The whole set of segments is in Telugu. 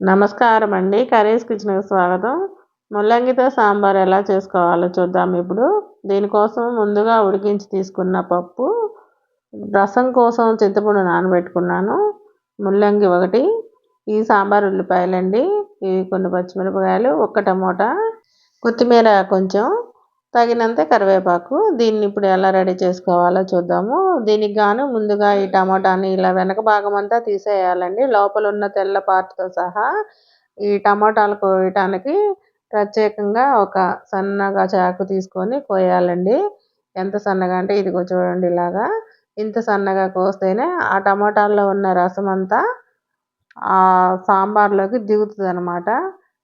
నమస్కారం అండి కర్రీస్ కిచెన్కి స్వాగతం. ముల్లంగితో సాంబార్ ఎలా చేసుకోవాలో చూద్దాం ఇప్పుడు. దీనికోసం ముందుగా ఉడికించి తీసుకున్న పప్పు రసం కోసం చింతపండు నానబెట్టుకున్నాను. ముల్లంగి ఒకటి ఈ సాంబార్ ఉల్లిపాయలండి. ఇవి కొన్ని పచ్చిమిరపకాయలు ఒక్క టమోటా కొత్తిమీర కొంచెం తగినంత కరివేపాకు దీన్ని ఇప్పుడు ఎలా రెడీ చేసుకోవాలో చూద్దాము. దీనికి గాను ముందుగా ఈ టమాటాని ఇలా వెనక భాగం అంతా తీసేయాలండి. లోపల ఉన్న తెల్ల పార్ట్తో సహా ఈ టమాటాలు కోయటానికి ప్రత్యేకంగా ఒక సన్నగా చాకు తీసుకొని కోయాలండి. ఎంత సన్నగా అంటే ఇదిగో చూడండి ఇలాగా. ఇంత సన్నగా కోస్తేనే ఆ టమాటాల్లో ఉన్న రసం అంతా ఆ సాంబార్లోకి దిగుతుంది అనమాట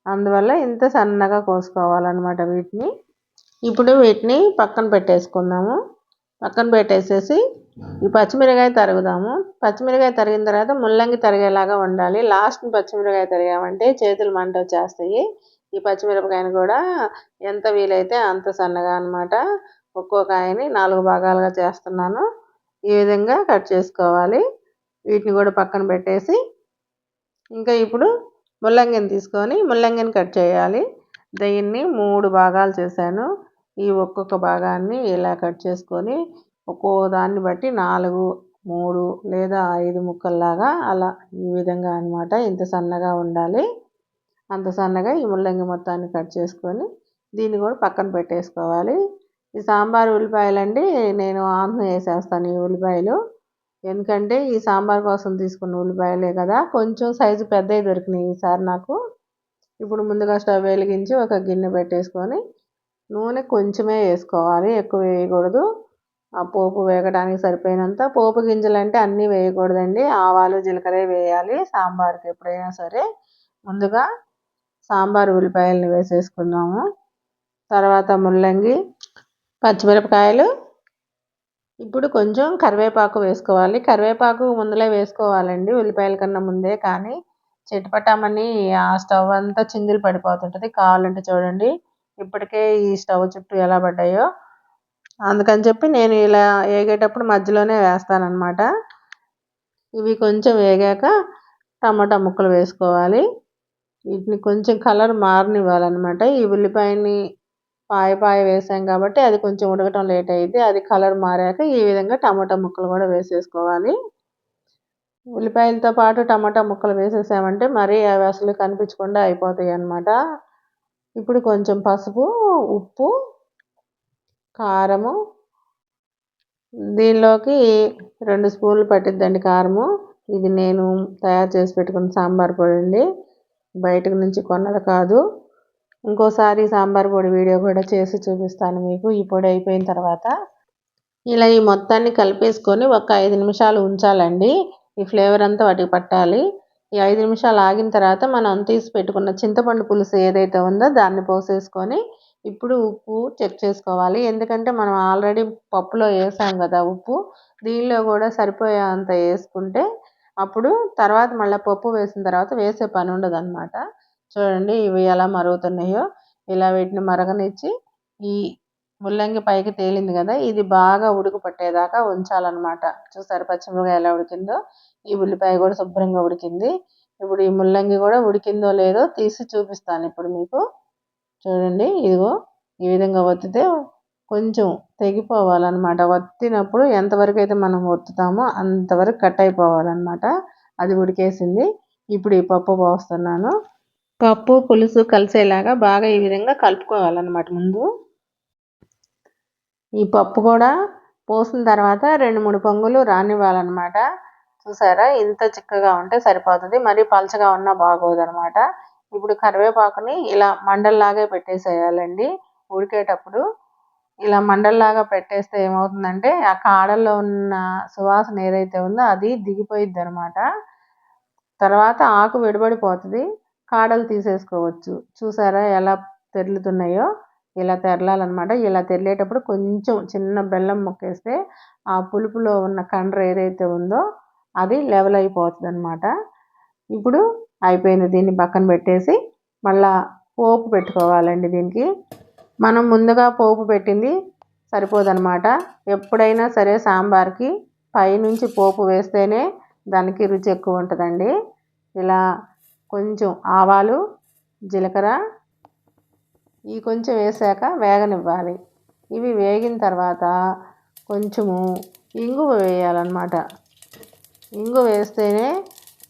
అందువల్ల ఇంత సన్నగా కోసుకోవాలన్నమాట వీటిని. ఇప్పుడు వీటిని పక్కన పెట్టేసుకుందాము. పక్కన పెట్టేసేసి ఈ పచ్చిమిరకాయ తరుగుదాము. పచ్చిమిరకాయ తరిగిన తర్వాత ముల్లంగి తరిగేలాగా ఉండాలి లాస్ట్ పచ్చిమిరకాయ తరిగామంటే చేతులు మంట వచ్చేస్తాయి. ఈ పచ్చిమిరపకాయని కూడా ఎంత వీలైతే అంత సన్నగా అనమాట ఒక్కో కాయని నాలుగు భాగాలుగా చేస్తున్నాను. ఈ విధంగా కట్ చేసుకోవాలి. వీటిని కూడా పక్కన పెట్టేసి ఇంకా ఇప్పుడు ముల్లంగిని తీసుకొని ముల్లంగిని కట్ చేయాలి. దీన్ని మూడు భాగాలు చేశాను. ఈ ఒక్కొక్క భాగాన్ని ఇలా కట్ చేసుకొని ఒక్కో దాన్ని బట్టి నాలుగు మూడు లేదా ఐదు ముక్కల్లాగా అలా ఈ విధంగా అనమాట ఇంత సన్నగా ఉండాలి. అంత సన్నగా ఈ ముల్లంగి మొత్తాన్ని కట్ చేసుకొని దీన్ని కూడా పక్కన పెట్టేసుకోవాలి. ఈ సాంబార్ ఉల్లిపాయలండి నేను ఆంధ్ర వేసేస్తాను ఈ ఉల్లిపాయలు. ఎందుకంటే ఈ సాంబార్ కోసం తీసుకున్న ఉల్లిపాయలే కదా కొంచెం సైజు పెద్దవి దొరికినాయి ఈసారి నాకు. ఇప్పుడు ముందుగా స్టవ్ వెలిగించి ఒక గిన్నె పెట్టేసుకొని నూనె కొంచెమే వేసుకోవాలి ఎక్కువ వేయకూడదు. ఆ పోపు వేగడానికి సరిపోయినంత పోపు గింజలు అంటే అన్నీ వేయకూడదండి. ఆవాలు జీలకర్ర వేయాలి సాంబార్కి ఎప్పుడైనా సరే. ముందుగా సాంబార్ ఉల్లిపాయలను వేసేసుకుందాము. తర్వాత ముల్లంగి పచ్చిమిరపకాయలు. ఇప్పుడు కొంచెం కరివేపాకు వేసుకోవాలి. కరివేపాకు ముందులే వేసుకోవాలండి ఉల్లిపాయల కన్నా ముందే. కానీ చిటపటామని ఆ స్టవ్ అంతా చిందులు పడిపోతుంటుంది కావాలంటే చూడండి. ఇప్పటికే ఈ స్టవ్ చుట్టూ ఎలా పడ్డాయో. అందుకని చెప్పి నేను ఇలా వేగేటప్పుడు మధ్యలోనే వేస్తానమాట ఇవి కొంచెం వేగాక టమాటా ముక్కలు వేసుకోవాలి. వీటిని కొంచెం కలర్ మారనివ్వాలన్నమాట. ఈ ఉల్లిపాయని పాయ పాయ వేసాం కాబట్టి అది కొంచెం ఉడకటం లేట్ అయింది అది కలర్ మారాక ఈ విధంగా టమాటా ముక్కలు కూడా వేసేసుకోవాలి. ఉల్లిపాయలతో పాటు టమాటా ముక్కలు వేసేసామంటే మరీ అవి అసలు కనిపించకుండా అయిపోతాయి అన్నమాట ఇప్పుడు కొంచెం పసుపు ఉప్పు కారము. దీనిలోకి రెండు స్పూన్లు పట్టిద్దండి కారము. ఇది నేను తయారు చేసి పెట్టుకున్న సాంబార్ పొడి అండి. బయట నుంచి కొన్నది కాదు. ఇంకోసారి సాంబార్ పొడి వీడియో కూడా చేసి చూపిస్తాను మీకు. ఈ పొడి అయిపోయిన తర్వాత ఇలా ఈ మొత్తాన్ని కలిపేసుకొని ఒక ఐదు నిమిషాలు ఉంచాలండి. ఈ ఫ్లేవర్ అంతా వాటికి పట్టాలి. ఈ ఐదు నిమిషాలు ఆగిన తర్వాత మనం తీసి పెట్టుకున్న చింతపండు పులుసు ఏదైతే ఉందో దాన్ని పోసేసుకొని ఇప్పుడు ఉప్పు చెక్ చేసుకోవాలి. ఎందుకంటే మనం ఆల్రెడీ పప్పులో వేసాం కదా ఉప్పు దీనిలో కూడా సరిపోయే అంత వేసుకుంటే అప్పుడు తర్వాత మళ్ళీ పప్పు వేసిన తర్వాత వేసే పని ఉండదు అనమాట చూడండి ఇవి ఎలా మరుగుతున్నాయో. ఇలా వీటిని మరగనిచ్చి ఈ ముల్లంగి పైకి తేలింది కదా ఇది బాగా ఉడుకు పట్టేదాకా ఉంచాలన్నమాట. చూసారు పచ్చిమిరపకాయ ఎలా ఉడికిందో? ఈ ఉల్లిపాయ కూడా శుభ్రంగా ఉడికింది. ఇప్పుడు ఈ ముల్లంగి కూడా ఉడికిందో లేదో తీసి చూపిస్తాను ఇప్పుడు మీకు. చూడండి ఇదిగో ఈ విధంగా ఒత్తితే కొంచెం తెగిపోవాలన్నమాట. ఒత్తినప్పుడు ఎంతవరకు అయితే మనం ఒత్తుతామో అంతవరకు కట్ అయిపోవాలన్నమాట. అది ఉడికేసింది. ఇప్పుడు ఈ పప్పు పోస్తున్నాను. పప్పు పులుసు కలిసేలాగా బాగా ఈ విధంగా కలుపుకోవాలన్నమాట ముందు. ఈ పప్పు కూడా పోసిన తర్వాత రెండు మూడు పొంగులు రానివ్వాలన్నమాట. చూసారా? ఇంత చిక్కగా ఉంటే సరిపోతుంది. మరీ పలచగా ఉన్నా బాగోదు అనమాట ఇప్పుడు కరివేపాకుని ఇలా మండల్లాగే పెట్టేసేయాలండి ఉడికేటప్పుడు. ఇలా మండల్లాగా పెట్టేస్తే ఏమవుతుందంటే ఆ కాడల్లో ఉన్న సువాసన ఏదైతే ఉందో అది దిగిపోయిద్ది అనమాట తర్వాత ఆకు విడబడిపోతుంది. కాడలు తీసేసుకోవచ్చు. చూసారా ఎలా తెరులుతున్నాయో? ఇలా తెరలాలన్నమాట. ఇలా తెరిలేటప్పుడు కొంచెం చిన్న బెల్లం మొక్కేస్తే ఆ పులుపులో ఉన్న కండ్ర ఏదైతే ఉందో అది లెవెల్ అయిపోతుంది అనమాట ఇప్పుడు అయిపోయింది దీన్ని పక్కన పెట్టేసి మళ్ళా పోపు పెట్టుకోవాలండి దీనికి. మనం ముందుగా పోపు పెట్టింది సరిపోదన్నమాట. ఎప్పుడైనా సరే సాంబార్కి పైనుంచి పోపు వేస్తేనే దానికి రుచి ఎక్కువ ఉంటుందండి. ఇలా కొంచెం ఆవాలు జీలకర్ర ఇవి కొంచెం వేసాక వేగనివ్వాలి. ఇవి వేగిన తర్వాత కొంచెము ఇంగువ వేయాలన్నమాట. ఇంగు వేస్తేనే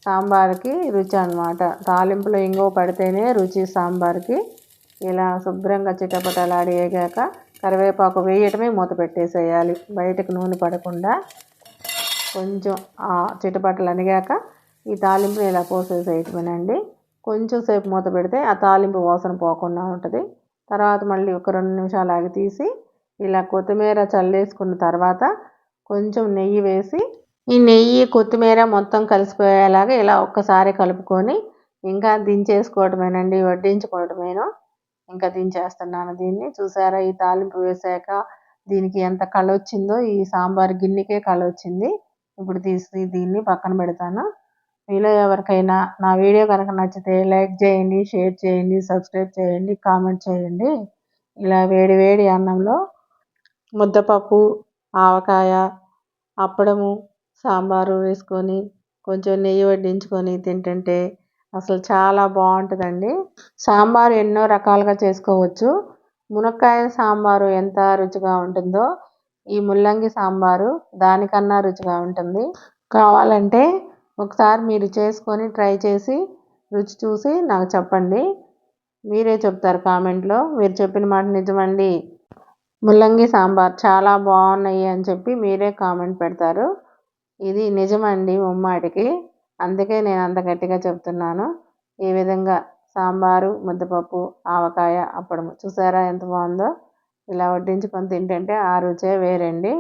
సాంబార్కి రుచి అనమాట తాలింపులో ఇంగువ పడితేనే రుచి సాంబార్కి ఇలా శుభ్రంగా చిటపటలాడి వేగాక కరివేపాకు వేయటమే మూత పెట్టేసేయాలి. బయటకు నూనె పడకుండా కొంచెం ఆ చిటపటలు అనిగాక ఈ తాలింపుని ఇలా పోసేసేయటమేనండి. కొంచెం సేపు మూత పెడితే ఆ తాలింపు వాసన పోకుండా ఉంటుంది. తర్వాత మళ్ళీ ఒక రెండు నిమిషాలు ఆగి తీసి ఇలా కొత్తిమీర చల్లేసుకున్న తర్వాత కొంచెం నెయ్యి వేసి ఈ నెయ్యి కొత్తిమీర మొత్తం కలిసిపోయేలాగా ఇలా ఒక్కసారి కలుపుకొని ఇంకా దించేసుకోవటమేనండి వడ్డించుకోవటమేను. ఇంకా దించేస్తున్నాను దీన్ని. చూసారా ఈ తాలింపు వేసాక దీనికి ఎంత కళ వచ్చిందో ఈ సాంబార్ గిన్నెకే కళ వచ్చింది. ఇప్పుడు తీసి దీన్ని పక్కన పెడతాను. మీలో ఎవరికైనా నా వీడియో కనుక నచ్చితే లైక్ చేయండి షేర్ చేయండి సబ్స్క్రైబ్ చేయండి కామెంట్ చేయండి. ఇలా వేడి వేడి అన్నంలో ముద్దపప్పు ఆవకాయ అప్పడము సాంబారు వేసుకొని కొంచెం నెయ్యి వడ్డించుకొని తింటుంటే అసలు చాలా బాగుంటుందండి. సాంబారు ఎన్నో రకాలుగా చేసుకోవచ్చు. మునక్కాయ సాంబారు ఎంత రుచిగా ఉంటుందో ఈ ముల్లంగి సాంబారు దానికన్నా రుచిగా ఉంటుంది. కావాలంటే ఒకసారి మీరు చేసుకొని ట్రై చేసి రుచి చూసి నాకు చెప్పండి. మీరే చెప్తారు కామెంట్లో. మీరు చెప్పిన మాట నిజమండి. ముల్లంగి సాంబార్ చాలా బాగున్నాయి అని చెప్పి మీరే కామెంట్ పెడతారు. ఇది నిజమండి ఉమ్మాటికి అందుకే నేను అంత గట్టిగా చెప్తున్నాను. ఈ విధంగా సాంబారు ముద్దపప్పు ఆవకాయ అప్పడము చూసారా ఎంత బాగుందో? ఇలా వడ్డించుకొని తింటుంటే ఆ రుచే వేరండి.